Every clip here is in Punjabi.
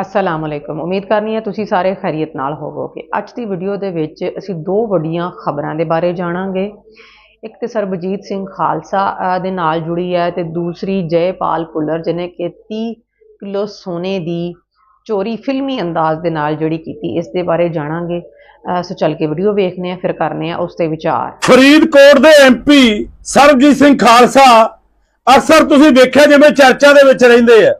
ਅਸਲਾਮ ਅਲੈਕੁਮ। ਉਮੀਦ ਕਰਨੀ ਹੈ ਤੁਸੀਂ ਸਾਰੇ ਖੈਰੀਅਤ ਨਾਲ ਹੋਵੋਗੇ। ਅੱਜ ਦੀ ਵੀਡੀਓ ਦੇ ਵਿੱਚ ਅਸੀਂ ਦੋ ਵੱਡੀਆਂ ਖਬਰਾਂ ਦੇ ਬਾਰੇ ਜਾਣਾਂਗੇ। ਇੱਕ ਤੇ ਸਰਬਜੀਤ ਸਿੰਘ ਖਾਲਸਾ ਦੇ ਨਾਲ ਜੁੜੀ ਹੈ ਤੇ ਦੂਸਰੀ ਜੈਪਾਲ ਭੁੱਲਰ, ਜਿਹਨੇ ਕਿ 30 ਕਿਲੋ ਸੋਨੇ ਦੀ ਚੋਰੀ ਫਿਲਮੀ ਅੰਦਾਜ਼ ਦੇ ਨਾਲ ਜਿਹੜੀ ਕੀਤੀ, ਇਸ ਦੇ ਬਾਰੇ ਜਾਣਾਂਗੇ। ਸੋ ਚੱਲ ਕੇ ਵੀਡੀਓ ਵੇਖਨੇ ਆ ਫਿਰ ਕਰਨੇ ਆ ਉਸ ਤੇ ਵਿਚਾਰ। ਫਰੀਦਕੋਟ ਦੇ ਐਮਪੀ ਸਰਬਜੀਤ ਸਿੰਘ ਖਾਲਸਾ, ਅਕਸਰ ਤੁਸੀਂ ਦੇਖਿਆ ਜਿਵੇਂ ਚਰਚਾ ਦੇ ਵਿੱਚ ਰਹਿੰਦੇ ਆ।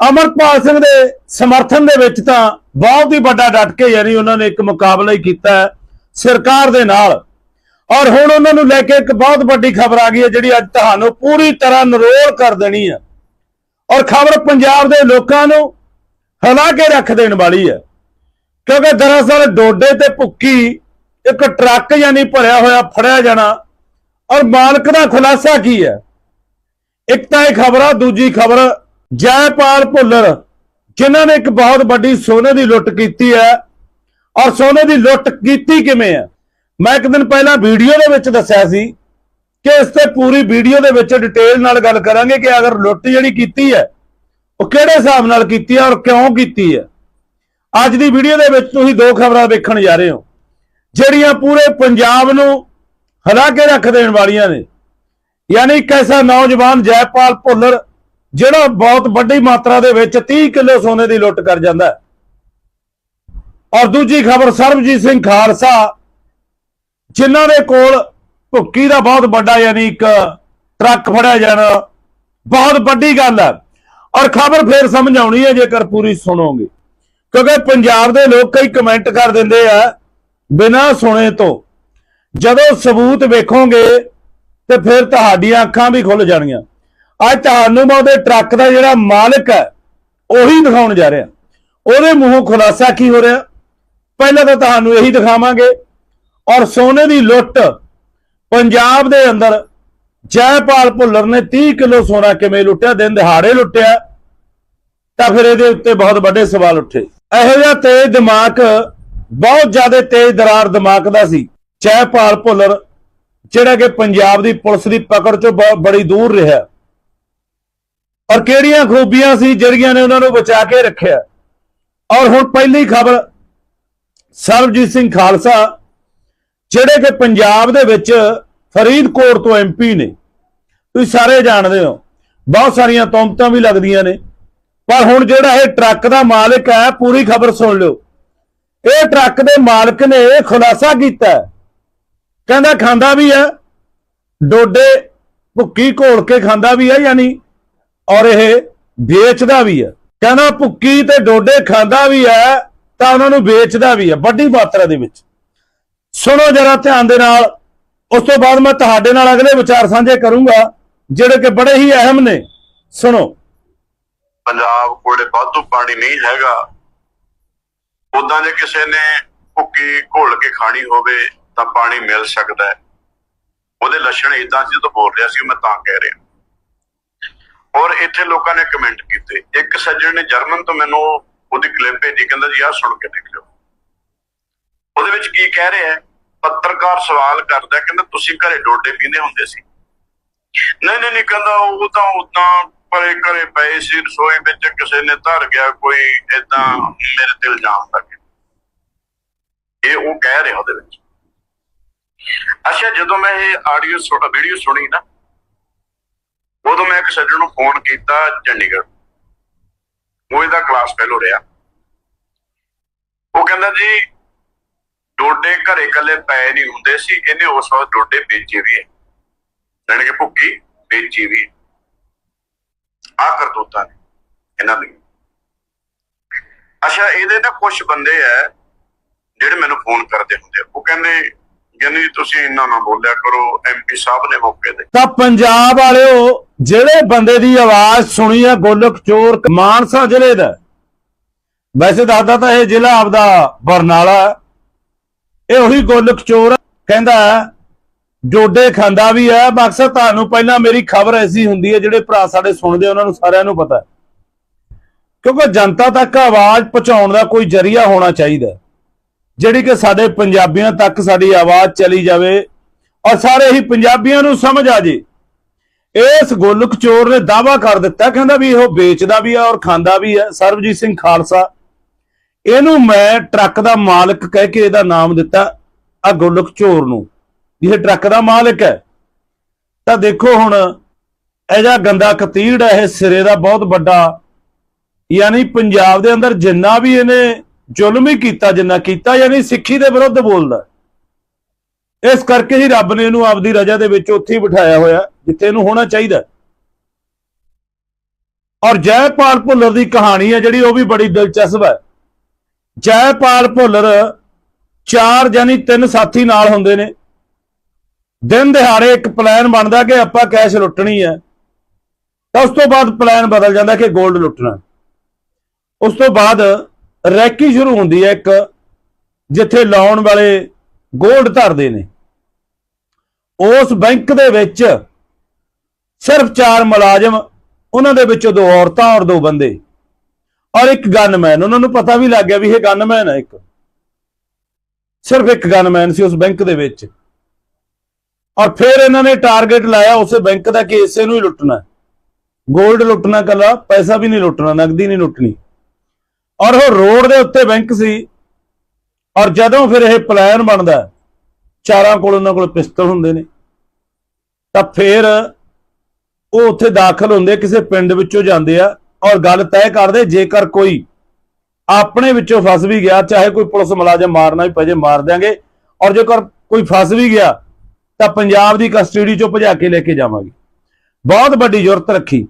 ਅਮਰਪਾਲ ਸਿੰਘ ਦੇ ਸਮਰਥਨ ਦੇ ਵਿੱਚ ਤਾਂ ਬਹੁਤ ਹੀ ਵੱਡਾ ਡਟ ਕੇ ਯਾਨੀ ਉਹਨਾਂ ਨੇ ਇੱਕ ਮੁਕਾਬਲਾ ਹੀ ਕੀਤਾ ਹੈ ਸਰਕਾਰ ਦੇ ਨਾਲ। ਔਰ ਹੁਣ ਉਹਨਾਂ ਨੂੰ ਲੈ ਕੇ ਇੱਕ ਬਹੁਤ ਵੱਡੀ ਖਬਰ ਆ ਗਈ ਹੈ ਜਿਹੜੀ ਅੱਜ ਤੁਹਾਨੂੰ ਪੂਰੀ ਤਰ੍ਹਾਂ ਨਰੋਲ ਕਰ ਦੇਣੀ ਹੈ। ਔਰ ਖਬਰ ਪੰਜਾਬ ਦੇ ਲੋਕਾਂ ਨੂੰ ਹਿਲਾ ਕੇ ਰੱਖ ਦੇਣ ਵਾਲੀ ਹੈ। ਕਿਉਂਕਿ ਦਰਅਸਲ ਡੋਡੇ ਤੇ ਭੁੱਕੀ ਇੱਕ ਟਰੱਕ ਯਾਨੀ ਭਰਿਆ ਹੋਇਆ ਫੜਿਆ ਜਾਣਾ ਔਰ ਮਾਲਕ ਦਾ ਖੁਲਾਸਾ ਕੀ ਹੈ? ਇੱਕ ਤਾਂ ਇਹ ਖਬਰ ਆ, ਦੂਜੀ ਖਬਰ ਜੈਪਾਲ ਭੁੱਲਰ, ਜਿਨ੍ਹਾਂ ਨੇ ਇੱਕ ਬਹੁਤ ਵੱਡੀ ਸੋਨੇ ਦੀ ਲੁੱਟ ਕੀਤੀ ਹੈ। ਔਰ ਸੋਨੇ ਦੀ ਲੁੱਟ ਕੀਤੀ ਕਿਵੇਂ ਹੈ? ਮੈਂ ਇੱਕ ਦਿਨ ਪਹਿਲਾਂ ਵੀਡੀਓ ਦੇ ਵਿੱਚ ਦੱਸਿਆ ਸੀ ਕਿ ਇਸ ਤੇ ਪੂਰੀ ਵੀਡੀਓ ਦੇ ਵਿੱਚ ਡਿਟੇਲ ਨਾਲ ਗੱਲ ਕਰਾਂਗੇ ਕਿ ਅਗਰ ਲੁੱਟ ਜਿਹੜੀ ਕੀਤੀ ਹੈ, ਉਹ ਕਿਹੜੇ ਹਿਸਾਬ ਨਾਲ ਕੀਤੀ ਹੈ ਔਰ ਕਿਉਂ ਕੀਤੀ ਹੈ। ਅੱਜ ਦੀ ਵੀਡੀਓ ਦੇ ਵਿੱਚ ਤੁਸੀਂ ਦੋ ਖਬਰਾਂ ਵੇਖਣ ਜਾ ਰਹੇ ਹੋ, ਜਿਹੜੀਆਂ ਪੂਰੇ ਪੰਜਾਬ ਨੂੰ ਹਲਾ ਕੇ ਰੱਖ ਦੇਣ ਵਾਲੀਆਂ ਨੇ। ਯਾਨੀ ਇੱਕ ਐਸਾ ਨੌਜਵਾਨ ਜੈਪਾਲ ਭੁੱਲਰ ਜਿਹੜਾ ਬਹੁਤ ਵੱਡੀ ਮਾਤਰਾ ਦੇ ਵਿੱਚ 30 ਕਿਲੋ ਸੋਨੇ ਦੀ ਲੁੱਟ ਕਰ ਜਾਂਦਾ ਔਰ ਦੂਜੀ ਖਬਰ, ਸਰਬਜੀਤ ਸਿੰਘ ਖਾਲਸਾ, ਜਿਨ੍ਹਾਂ ਦੇ ਕੋਲ ਭੁੱਕੀ ਦਾ ਬਹੁਤ ਵੱਡਾ ਯਾਨੀ ਇੱਕ ਟਰੱਕ ਫੜਿਆ ਜਾਣਾ, ਬਹੁਤ ਵੱਡੀ ਗੱਲ ਹੈ। ਔਰ ਖਬਰ ਫੇਰ ਸਮਝ ਆਉਣੀ ਹੈ, ਜੇਕਰ ਪੂਰੀ ਸੁਣੋਗੇ। ਕਿਉਂਕਿ ਪੰਜਾਬ ਦੇ ਲੋਕ ਕਈ ਕਮੈਂਟ ਕਰ ਦਿੰਦੇ ਆ, ਬਿਨਾਂ ਸੁਣੇ ਤੋਂ। ਜਦੋਂ ਸਬੂਤ ਵੇਖੋਗੇ, ਤੇ ਫਿਰ ਤੁਹਾਡੀਆਂ ਅੱਖਾਂ ਵੀ ਖੁੱਲ ਜਾਣਗੀਆਂ। ਅੱਜ ਤੁਹਾਨੂੰ ਮੈਂ ਉਹਦੇ ਟਰੱਕ ਦਾ ਜਿਹੜਾ ਮਾਲਕ ਹੈ, ਉਹੀ ਦਿਖਾਉਣ ਜਾ ਰਿਹਾ। ਉਹਦੇ ਮੂੰਹੋਂ ਖੁਲਾਸਾ ਕੀ ਹੋ ਰਿਹਾ? ਪਹਿਲਾਂ ਤਾਂ ਤੁਹਾਨੂੰ ਇਹੀ ਦਿਖਾਵਾਂਗੇ। ਔਰ ਸੋਨੇ ਦੀ ਲੁੱਟ ਪੰਜਾਬ ਦੇ ਅੰਦਰ, ਜੈਪਾਲ ਭੁੱਲਰ ਨੇ 30 ਕਿਲੋ ਸੋਨਾ ਕਿਵੇਂ ਲੁੱਟਿਆ, ਦਿਨ ਦਿਹਾੜੇ ਲੁੱਟਿਆ, ਤਾਂ ਫਿਰ ਇਹਦੇ ਉੱਤੇ ਬਹੁਤ ਵੱਡੇ ਸਵਾਲ ਉੱਠੇ। ਇਹੋ ਜਿਹਾ ਤੇਜ਼ ਦਿਮਾਗ, ਬਹੁਤ ਜ਼ਿਆਦਾ ਤੇਜ਼ ਦਰਾਰ ਦਿਮਾਗ ਦਾ ਸੀ। ਜੈਪਾਲ ਭੁੱਲਰ, ਜਿਹੜਾ ਕਿ ਪੰਜਾਬ ਦੀ ਪੁਲਿਸ ਦੀ ਪਕੜ ਚੋਂ ਬਹੁਤ ਬੜੀ ਦੂਰ ਰਿਹਾ। ਔਰ ਕਿਹੜੀਆਂ ਖੂਬੀਆਂ ਸੀ ਜਿਹੜੀਆਂ ਨੇ ਉਹਨਾਂ ਨੂੰ ਬਚਾ ਕੇ ਰੱਖਿਆ? ਔਰ ਹੁਣ ਪਹਿਲੀ ਖਬਰ, ਸਰਬਜੀਤ ਸਿੰਘ ਖਾਲਸਾ, ਜਿਹੜੇ ਕਿ ਪੰਜਾਬ ਦੇ ਵਿੱਚ ਫਰੀਦਕੋਟ ਤੋਂ ਐਮਪੀ ਨੇ, ਤੁਸੀਂ ਸਾਰੇ ਜਾਣਦੇ ਹੋ, ਬਹੁਤ ਸਾਰੀਆਂ ਤੌਮਤਾਂ ਵੀ ਲੱਗਦੀਆਂ ਨੇ। ਪਰ ਹੁਣ ਜਿਹੜਾ ਇਹ ਟਰੱਕ ਦਾ ਮਾਲਕ ਹੈ, ਪੂਰੀ ਖਬਰ ਸੁਣ ਲਿਓ। ਇਹ ਟਰੱਕ ਦੇ ਮਾਲਕ ਨੇ ਇਹ ਖੁਲਾਸਾ ਕੀਤਾ। ਕਹਿੰਦਾ ਖਾਂਦਾ ਵੀ ਹੈ, ਡੋਡੇ ਭੁੱਕੀ ਘੋਲ ਕੇ ਖਾਂਦਾ ਵੀ ਹੈ, ਯਾਨੀ ਔਰ ਇਹ ਵੇਚਦਾ ਵੀ ਹੈ ਕਹਿੰਦਾ ਭੁੱਕੀ ਤੇ ਡੋਡੇ ਖਾਂਦਾ ਵੀ ਹੈ ਤਾਂ ਉਹਨਾਂ ਨੂੰ ਵੇਚਦਾ ਵੀ ਹੈ ਵੱਡੀ ਮਾਤਰਾ ਦੇ ਵਿੱਚ। ਸੁਣੋ ਜਰਾ ਧਿਆਨ ਦੇ ਨਾਲ। ਉਸ ਤੋਂ ਬਾਅਦ ਮੈਂ ਤੁਹਾਡੇ ਨਾਲ ਅਗਲੇ ਵਿਚਾਰ ਸਾਂਝੇ ਕਰੂੰਗਾ, ਜਿਹੜੇ ਕਿ ਬੜੇ ਹੀ ਅਹਿਮ ਨੇ। ਸੁਣੋ। ਪੰਜਾਬ ਕੋਲੇ ਵਾਧੂ ਪਾਣੀ ਨਹੀਂ ਹੈਗਾ। ਉਦਾਂ ਜੇ ਕਿਸੇ ਨੇ ਭੁੱਕੀ ਘੋਲ ਕੇ ਖਾਣੀ ਹੋਵੇ, ਤਾਂ ਪਾਣੀ ਮਿਲ ਸਕਦਾ ਹੈ। ਉਹਦੇ ਲੱਛਣ ਇਦਾਂ ਸੀ ਜਦੋਂ ਬੋਲ ਰਿਹਾ ਸੀ ਮੈਂ ਤਾਂ ਕਹਿ ਰਿਹਾ। ਔਰ ਇੱਥੇ ਲੋਕਾਂ ਨੇ ਕਮੈਂਟ ਕੀਤੇ। ਇੱਕ ਸੱਜਣ ਨੇ ਜਰਮਨ ਤੋਂ ਮੈਨੂੰ ਉਹਦੀ ਕਲਿੱਪ ਭੇਜੀ, ਕਹਿੰਦਾ ਜੀ, ਆਹ ਸੁਣ ਕੇ ਦੇਖ ਲਿਓ। ਉਹਦੇ ਵਿੱਚ ਕੀ ਕਹਿ ਰਿਹਾ ਹੈ? ਪੱਤਰਕਾਰ ਸਵਾਲ ਕਰਦਾ ਕਹਿੰਦਾ, ਤੁਸੀਂ ਘਰੇ ਡੋਡੇ ਪੀਂਦੇ ਹੁੰਦੇ ਸੀ? ਨਹੀਂ ਨਹੀਂ ਕਹਿੰਦਾ, ਉਹ ਤਾਂ ਉਦਾਂ ਪਰੇ ਘਰੇ ਪਏ ਸੀ, ਰਸੋਈ ਵਿੱਚ ਕਿਸੇ ਨੇ ਧਰ ਗਿਆ, ਕੋਈ ਇਦਾਂ ਮੇਰੇ ਤੇ ਇਲਜ਼ਾਮ ਲੱਗ ਇਹ ਉਹ ਕਹਿ ਰਿਹਾ ਉਹਦੇ ਵਿੱਚ। ਅੱਛਾ, ਜਦੋਂ ਮੈਂ ਇਹ ਆਡੀਓ ਸੁਣ ਵੀਡੀਓ ਸੁਣੀ ਨਾ ਉਦੋਂ ਮੈਂ ਇੱਕ ਸੱਜਣ ਨੂੰ ਫੋਨ ਕੀਤਾ ਚੰਡੀਗੜ੍ਹ, ਉਹ ਇਹਦਾ ਕਲਾਸ ਫੈਲੋ ਰਿਹਾ। ਉਹ ਕਹਿੰਦਾ ਜੀ, ਡੋਡੇ ਘਰੇ ਕੱਲੇ ਪਏ ਨਹੀਂ ਹੁੰਦੇ ਸੀ, ਇਹਨੇ ਉਸ ਵਕਤ ਡੋਡੇ ਵੇਚੇ ਵੀ ਹੈ। ਜਾਣੀ ਕਿ ਭੁੱਕੀ ਵੇਚੀ ਵੀ ਆ ਕਰਤੂਤਾਂ ਨੇ ਇਹਨਾਂ ਦੀ ਅੱਛਾ, ਇਹਦੇ ਨਾ ਕੁਝ ਬੰਦੇ ਐ ਜਿਹੜੇ ਮੈਨੂੰ ਫੋਨ ਕਰਦੇ ਹੁੰਦੇ ਆ। ਉਹ ਕਹਿੰਦੇ ਯਾਨੀ ਤੁਸੀਂ ਇੰਨਾ ਨਾ ਬੋਲਿਆ ਕਰੋ ਐਮਪੀ ਸਾਹਿਬ ਨੇ ਮੌਕੇ ਤੇ। ਤਾਂ ਪੰਜਾਬ ਵਾਲਿਓ, ਜਿਹੜੇ ਬੰਦੇ ਦੀ ਆਵਾਜ਼ ਸੁਣੀ ਹੈ, ਗੋਲਕ ਚੋਰ ਮਾਨਸਾ ਜ਼ਿਲ੍ਹੇ ਦਾ। ਵੈਸੇ ਦੱਸਦਾ ਤਾਂ ਇਹ ਜ਼ਿਲ੍ਹਾ ਆਪਦਾ ਬਰਨਾਲਾ ਇਹ ਉਹੀ ਗੋਲਕ ਚੋਰ ਕਹਿੰਦਾ ਜੋਡੇ ਖਾਂਦਾ ਵੀ ਹੈ। ਮਕਸਦ ਤੁਹਾਨੂੰ ਪਹਿਲਾਂ ਮੇਰੀ ਖਬਰ ਐਸੀ ਹੁੰਦੀ ਹੈ, ਜਿਹੜੇ ਭਰਾ ਸਾਡੇ ਸੁਣਦੇ ਉਹਨਾਂ ਨੂੰ ਸਾਰਿਆਂ ਨੂੰ ਪਤਾ ਕਿਉਂਕਿ ਜਨਤਾ ਤੱਕ ਆਵਾਜ਼ ਪਹੁੰਚਾਉਣ ਦਾ ਕੋਈ ਜਰੀਆ ਹੋਣਾ ਚਾਹੀਦਾ ਜਿਹੜੀ ਕਿ ਸਾਡੇ ਪੰਜਾਬੀਆਂ ਤੱਕ ਸਾਡੀ ਆਵਾਜ਼ ਚਲੀ ਜਾਵੇ ਔਰ ਸਾਰੇ ਹੀ ਪੰਜਾਬੀਆਂ ਨੂੰ ਸਮਝ ਆ ਜੇ। ਇਸ ਗੋਲਕ ਚੋਰ ਨੇ ਦਾਵਾ ਕਰ ਦਿੱਤਾ, ਕਹਿੰਦਾ ਵੀ ਇਹ ਵੇਚਦਾ ਵੀ ਆ ਔਰ ਖਾਂਦਾ ਵੀ ਹੈ ਸਰਬਜੀਤ ਸਿੰਘ ਖਾਲਸਾ। ਇਹਨੂੰ ਮੈਂ ਟਰੱਕ ਦਾ ਮਾਲਕ ਕਹਿ ਕੇ ਇਹਦਾ ਨਾਮ ਦਿੱਤਾ ਆ ਗੋਲਕ ਚੋਰ ਨੂੰ। ਇਹ ਟਰੱਕ ਦਾ ਮਾਲਕ ਹੈ। ਤਾਂ ਦੇਖੋ ਹੁਣ, ਇਹ ਜਿਹਾ ਗੰਦਾ ਕਤੀੜ ਹੈ, ਇਹ ਸਿਰੇ ਦਾ ਬਹੁਤ ਵੱਡਾ, ਯਾਨੀ ਪੰਜਾਬ ਦੇ ਅੰਦਰ ਜਿੰਨਾ ਵੀ ਇਹਨੇ ਜ਼ੁਲਮ ਹੀ ਕੀਤਾ, ਜਿੰਨਾ ਕੀਤਾ, ਯਾਨੀ ਸਿੱਖੀ ਦੇ ਵਿਰੁੱਧ ਬੋਲਦਾ ਇਸ ਕਰਕੇ ਹੀ ਰੱਬ ਨੇ ਇਹਨੂੰ ਆਪਦੀ ਰਜ਼ਾ ਦੇ ਵਿੱਚ ਉੱਥੇ ਹੀ ਬਿਠਾਇਆ ਹੋਇਆ, ਜਿੱਥੇ ਇਹਨੂੰ ਹੋਣਾ ਚਾਹੀਦਾ ਔਰ ਜੈਪਾਲ ਭੁੱਲਰ ਦੀ ਕਹਾਣੀ ਹੈ, ਜਿਹੜੀ ਉਹ ਵੀ ਬੜੀ ਦਿਲਚਸਪ ਹੈ। ਜੈਪਾਲ ਭੁੱਲਰ ਚਾਰ ਜਾਨੀ ਤਿੰਨ ਸਾਥੀ ਨਾਲ ਹੁੰਦੇ ਨੇ। ਦਿਨ ਦਿਹਾੜੇ ਇੱਕ ਪਲਾਨ ਬਣਦਾ ਕਿ ਆਪਾਂ ਕੈਸ਼ ਲੁੱਟਣੀ ਹੈ। ਤਾਂ ਉਸ ਤੋਂ ਬਾਅਦ ਪਲਾਨ ਬਦਲ ਜਾਂਦਾ ਕਿ 골ਡ ਲੁੱਟਣਾ। ਉਸ ਤੋਂ ਬਾਅਦ ਰੈਕੀ ਸ਼ੁਰੂ ਹੁੰਦੀ ਹੈ ਇੱਕ, ਜਿੱਥੇ ਲਾਉਣ ਵਾਲੇ ਗੋਲਡ ਧਰਦੇ ਨੇ। ਉਸ ਬੈਂਕ ਦੇ ਵਿੱਚ ਸਿਰਫ ਚਾਰ ਮੁਲਾਜ਼ਮ, ਉਹਨਾਂ ਦੇ ਵਿੱਚੋਂ ਦੋ ਔਰਤਾਂ ਔਰ ਦੋ ਬੰਦੇ। ਔਰ ਇੱਕ ਗਨਮੈਨ ਉਹਨਾਂ ਨੂੰ ਪਤਾ ਵੀ ਲੱਗ ਗਿਆ ਵੀ ਇਹ ਗਨਮੈਨ ਹੈ ਇੱਕ। ਸਿਰਫ ਇੱਕ ਗਨਮੈਨ ਸੀ ਉਸ ਬੈਂਕ ਦੇ ਵਿੱਚ। ਔਰ ਫਿਰ ਇਹਨਾਂ ਨੇ ਟਾਰਗੇਟ ਲਾਇਆ ਉਸੇ ਬੈਂਕ ਦਾ ਕਿ ਇਸੇ ਨੂੰ ਹੀ ਲੁੱਟਣਾ। 골ਡ ਲੁੱਟਣਾ ਕੱਲਾ, ਪੈਸਾ ਵੀ ਨਹੀਂ ਲੁੱਟਣਾ ਨਗਦੀ ਨਹੀਂ ਲੁੱਟਣੀ। ਔਰ ਉਹ ਰੋਡ ਦੇ ਉੱਤੇ ਬੈਂਕ ਸੀ। ਔਰ ਜਦੋਂ ਫਿਰ ਇਹ ਪਲਾਨ ਬਣਦਾ ਚਾਰਾਂ ਕੋਲ ਉਹਨਾਂ ਕੋਲ ਪਿਸਤਲ ਹੁੰਦੇ ਨੇ। ਤਾਂ ਫਿਰ ਉਹ ਉੱਥੇ ਦਾਖਲ ਹੁੰਦੇ, ਕਿਸੇ ਪਿੰਡ ਵਿੱਚੋਂ ਜਾਂਦੇ ਆ। ਔਰ ਗੱਲ ਤੈਅ ਕਰਦੇ, ਜੇਕਰ ਕੋਈ ਆਪਣੇ ਵਿੱਚੋਂ ਫਸ ਵੀ ਗਿਆ, ਚਾਹੇ ਕੋਈ ਪੁਲਿਸ ਮੁਲਾਜ਼ਮ ਮਾਰਨਾ ਵੀ ਪਜੇ ਮਾਰ ਦਿਆਂਗੇ। ਔਰ ਜੇਕਰ ਕੋਈ ਫਸ ਵੀ ਗਿਆ, ਤਾਂ ਪੰਜਾਬ ਦੀ ਕਸਟਡੀ ਚੋਂ ਭਜਾ ਕੇ ਲੈ ਕੇ ਜਾਵਾਂਗੇ। ਬਹੁਤ ਵੱਡੀ ਜ਼ਰੂਰਤ ਰੱਖੀ।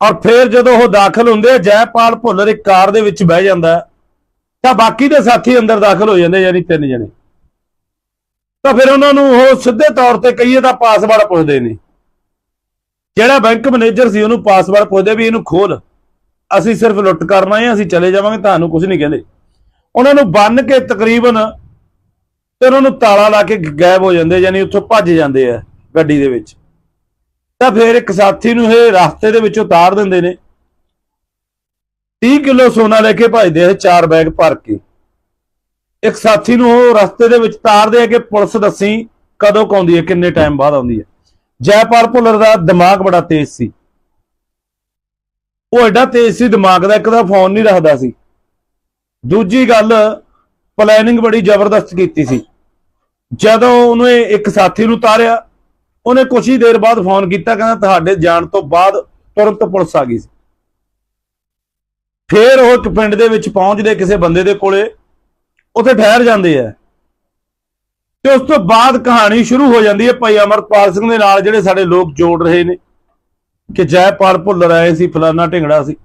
ਔਰ ਫਿਰ ਜਦੋਂ ਉਹ ਦਾਖਲ ਹੁੰਦੇ ਆ, ਜੈਪਾਲ ਭੁੱਲਰ ਇੱਕ ਕਾਰ ਦੇ ਵਿੱਚ ਬਹਿ ਜਾਂਦਾ ਤਾਂ ਬਾਕੀ ਦੇ ਸਾਥੀ ਅੰਦਰ ਦਾਖਲ ਹੋ ਜਾਂਦੇ ਯਾਨੀ ਤਿੰਨ ਜਣੇ। ਤਾਂ ਫਿਰ ਉਹਨਾਂ ਨੂੰ ਉਹ ਸਿੱਧੇ ਤੌਰ ਤੇ ਕਹੀਏ ਤਾਂ ਪਾਸਵਰਡ ਪੁੱਛਦੇ ਨੇ। ਜਿਹੜਾ ਬੈਂਕ ਮੈਨੇਜਰ ਸੀ, ਉਹਨੂੰ ਪਾਸਵਰਡ ਪੁੱਛਦੇ ਵੀ ਇਹਨੂੰ ਖੋਲ। ਅਸੀਂ ਸਿਰਫ ਲੁੱਟ ਕਰਨਾ ਹੈ, ਅਸੀਂ ਚਲੇ ਜਾਵਾਂਗੇ, ਤੁਹਾਨੂੰ ਕੁਝ ਨਹੀਂ ਕਹਿੰਦੇ। ਉਹਨਾਂ ਨੂੰ ਬੰਨ ਕੇ ਤਕਰੀਬਨ ਤੇ ਉਹਨਾਂ ਨੂੰ ਤਾਲਾ ਲਾ ਕੇ ਗਾਇਬ ਹੋ ਜਾਂਦੇ ਯਾਨੀ ਉੱਥੋਂ ਭੱਜ ਜਾਂਦੇ ਆ ਗੱਡੀ ਦੇ ਵਿੱਚ। ਤਾਂ ਫਿਰ ਇੱਕ ਸਾਥੀ ਨੂੰ ਇਹ ਰਸਤੇ ਦੇ ਵਿੱਚ ਉਤਾਰ ਦਿੰਦੇ ਨੇ। 30 ਕਿਲੋ ਸੋਨਾ ਲੈ ਕੇ ਭਜਦੇ ਆ ਇਹ ਚਾਰ ਬੈਗ ਭਰ ਕੇ। ਇੱਕ ਸਾਥੀ ਨੂੰ ਉਹ ਰਸਤੇ ਦੇ ਵਿੱਚ ਤਾਰਦੇ ਆ ਕਿ ਪੁਲਿਸ ਦੱਸੀ ਕਦੋਂ ਕੁ ਹੈ, ਕਿੰਨੇ ਟਾਈਮ ਬਾਅਦ ਆਉਂਦੀ ਹੈ। ਜੈਪਾਲ ਭੁੱਲਰ ਦਾ ਦਿਮਾਗ ਬੜਾ ਤੇਜ਼ ਸੀ। ਉਹ ਐਡਾ ਤੇਜ਼ ਸੀ, ਦਿਮਾਗ ਦਾ ਇੱਕ ਦਾ ਫੋਨ ਨਹੀਂ ਰੱਖਦਾ ਸੀ। ਦੂਜੀ ਗੱਲ ਪਲੈਨਿੰਗ ਬੜੀ ਜ਼ਬਰਦਸਤ ਕੀਤੀ ਸੀ। ਜਦੋਂ ਉਹਨੇ ਇੱਕ ਸਾਥੀ ਨੂੰ ਤਾਰਿਆ ਉਹਨੇ ਕੁਛ ਹੀ ਦੇਰ ਬਾਅਦ ਫੋਨ ਕੀਤਾ, ਕਹਿੰਦਾ ਤੁਹਾਡੇ ਜਾਣ ਤੋਂ ਬਾਅਦ ਤੁਰੰਤ ਪੁਲਿਸ ਆ ਗਈ ਸੀ। ਫੇਰ ਉਹ ਇੱਕ ਪਿੰਡ ਦੇ ਵਿੱਚ ਪਹੁੰਚਦੇ ਕਿਸੇ ਬੰਦੇ ਦੇ ਕੋਲੇ, ਉੱਥੇ ਠਹਿਰ ਜਾਂਦੇ ਆ। ਤੇ ਉਸ ਤੋਂ ਬਾਅਦ ਕਹਾਣੀ ਸ਼ੁਰੂ ਹੋ ਜਾਂਦੀ ਹੈ ਭਾਈ ਅਮਰਪਾਲ ਸਿੰਘ ਦੇ ਨਾਲ, ਜਿਹੜੇ ਸਾਡੇ ਲੋਕ ਜੋੜ ਰਹੇ ਨੇ, ਕਿ ਜੈਪਾਲ ਭੁੱਲਰ ਆਏ ਸੀ, ਫਲਾਨਾ ਢਿੰਗੜਾ ਸੀ।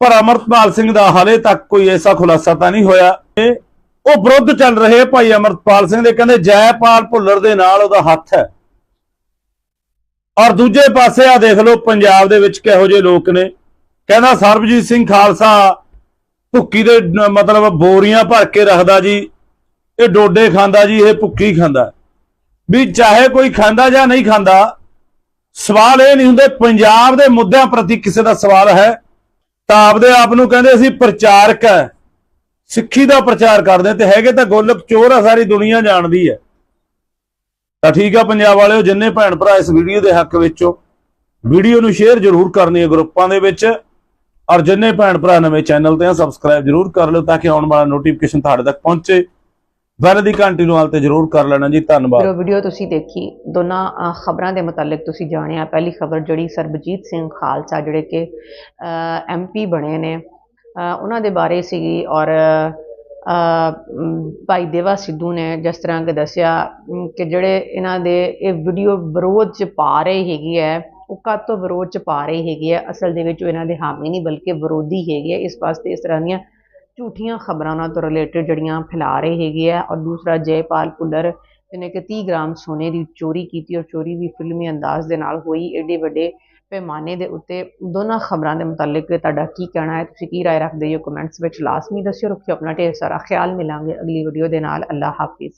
ਪਰ ਅਮਰਪਾਲ ਸਿੰਘ ਦਾ ਹਾਲੇ ਤੱਕ ਕੋਈ ਐਸਾ ਖੁਲਾਸਾ ਤਾਂ ਨਹੀਂ ਹੋਇਆ। ਉਹ ਵਿਰੁੱਧ ਚੱਲ ਰਹੇ ਭਾਈ ਅਮਰਪਾਲ ਸਿੰਘ ਦੇ, ਕਹਿੰਦੇ ਜੈਪਾਲ ਭੁੱਲਰ ਦੇ ਨਾਲ ਉਹਦਾ ਹੱਥ ਹੈ। ਔਰ ਦੂਜੇ ਪਾਸੇ ਆ ਦੇਖ ਲਓ, ਪੰਜਾਬ ਦੇ ਵਿੱਚ ਕਿਹੋ ਜਿਹੇ ਲੋਕ ਨੇ। ਕਹਿੰਦਾ ਸਰਬਜੀਤ ਸਿੰਘ ਖਾਲਸਾ ਭੁੱਕੀ ਦੇ, ਮਤਲਬ ਬੋਰੀਆਂ ਭਰ ਕੇ ਰੱਖਦਾ ਜੀ। ਇਹ ਡੋਡੇ ਖਾਂਦਾ ਜੀ, ਇਹ ਭੁੱਕੀ ਖਾਂਦਾ। ਵੀ ਚਾਹੇ ਕੋਈ ਖਾਂਦਾ ਜਾਂ ਨਹੀਂ ਖਾਂਦਾ, ਸਵਾਲ ਇਹ ਨਹੀਂ ਹੁੰਦੇ ਪੰਜਾਬ ਦੇ ਮੁੱਦਿਆਂ ਪ੍ਰਤੀ ਕਿਸੇ ਦਾ ਸਵਾਲ ਹੈ। ਤਾਂ ਆਪਦੇ ਆਪ ਨੂੰ ਕਹਿੰਦੇ ਅਸੀਂ ਪ੍ਰਚਾਰਕ ਹੈ। ਸਿੱਖੀ ਦਾ ਪ੍ਰਚਾਰ ਕਰਦੇ ਤੇ ਹੈਗੇ ਤਾਂ ਗੋਲਕ ਚੋਰ ਆ, ਸਾਰੀ ਦੁਨੀਆ ਜਾਣਦੀ ਹੈ। ਤਾਂ ਠੀਕ ਆ ਪੰਜਾਬ ਵਾਲਿਓ, ਜਿੰਨੇ ਭੈਣ ਭਰਾ ਇਸ ਵੀਡੀਓ ਦੇ ਹੱਕ ਵਿੱਚੋਂ, ਵੀਡੀਓ ਨੂੰ ਸ਼ੇਅਰ ਜ਼ਰੂਰ ਕਰਨੀ ਹੈ ਗਰੁੱਪਾਂ ਦੇ ਵਿੱਚ, ਔਰ ਜਿੰਨੇ ਭੈਣ ਭਰਾ ਨਵੇਂ ਚੈਨਲ ਤੇ ਆ ਸਬਸਕ੍ਰਾਈਬ ਜ਼ਰੂਰ ਕਰ ਲਿਓ ਤਾਂ ਕਿ ਆਉਣ ਵਾਲਾ ਨੋਟੀਫਿਕੇਸ਼ਨ ਤੁਹਾਡੇ ਤੱਕ ਪਹੁੰਚੇ। ਬੈਲ ਦੀ ਘੰਟੀ ਨੂੰ ਹਾਲ ਤੇ ਜ਼ਰੂਰ ਕਰ ਲੈਣਾ ਜੀ, ਧੰਨਵਾਦ। ਜੋ ਵੀਡੀਓ ਤੁਸੀਂ ਦੇਖੀ, ਦੋਨਾਂ ਖਬਰਾਂ ਦੇ ਮੁਤਲਕ ਤੁਸੀਂ ਜਾਣਿਆ, ਪਹਿਲੀ ਖਬਰ ਜਿਹੜੀ ਸਰਬਜੀਤ ਸਿੰਘ ਖਾਲਸਾ ਜਿਹੜੇ ਕਿ ਐਮਪੀ ਬਣੇ ਨੇ ਉਹਨਾਂ ਦੇ ਬਾਰੇ ਸੀਗੀ ਔਰ ਭਾਈ ਦੇਵਾ ਸਿੱਧੂ ਨੇ ਜਿਸ ਤਰ੍ਹਾਂ ਕਿ ਦੱਸਿਆ ਕਿ ਜਿਹੜੇ ਇਹਨਾਂ ਦੇ ਇਹ ਵੀਡੀਓ ਵਿਰੋਧ ਚ ਪਾ ਰਹੇ ਹੈਗੀ ਹੈ ਉਹ ਕਦ ਤੋਂ ਵਿਰੋਧ ਚ ਪਾ ਰਹੇ ਹੈਗੇ ਹੈ ਅਸਲ ਦੇ ਵਿੱਚ ਉਹ ਇਹਨਾਂ ਦੇ ਹਾਮੀ ਨਹੀਂ, ਬਲਕਿ ਵਿਰੋਧੀ ਹੈਗੇ ਹੈ ਇਸ ਵਾਸਤੇ ਇਸ ਤਰ੍ਹਾਂ ਦੀਆਂ ਝੂਠੀਆਂ ਖਬਰਾਂ ਨਾਲ ਤੋਂ ਰਿਲੇਟਡ ਜਿਹੜੀਆਂ ਫੈਲਾ ਰਹੇ ਹੈਗੇ ਆ। ਔਰ ਦੂਸਰਾ, ਜੈਪਾਲ ਭੁੱਲਰ, ਜਿਹਨੇ ਕਿ 30 ਗ੍ਰਾਮ ਸੋਨੇ ਦੀ ਚੋਰੀ ਕੀਤੀ, ਔਰ ਚੋਰੀ ਵੀ ਫਿਲਮੀ ਅੰਦਾਜ਼ ਦੇ ਨਾਲ ਹੋਈ। ਏਡੇ ਵੱਡੇ ਪੈਮਾਨੇ ਦੇ ਉੱਤੇ ਦੋਨਾਂ ਖਬਰਾਂ ਦੇ ਮੁਤਲਕ ਤੁਹਾਡਾ ਕੀ ਕਹਿਣਾ ਹੈ ਤੁਸੀਂ ਕੀ رائے ਰੱਖਦੇ ਹੋ ਕਮੈਂਟਸ ਵਿੱਚ ਲਾਜ਼ਮੀ ਦੱਸਿਓ ਰੱਖਿਓ ਆਪਣਾ ਢੇਰ ਸਾਰਾ ਖਿਆਲ ਮਿਲਾਂਗੇ ਅਗਲੀ ਵੀਡੀਓ ਦੇ ਨਾਲ ਅੱਲਾ ਹਾਫਿਜ਼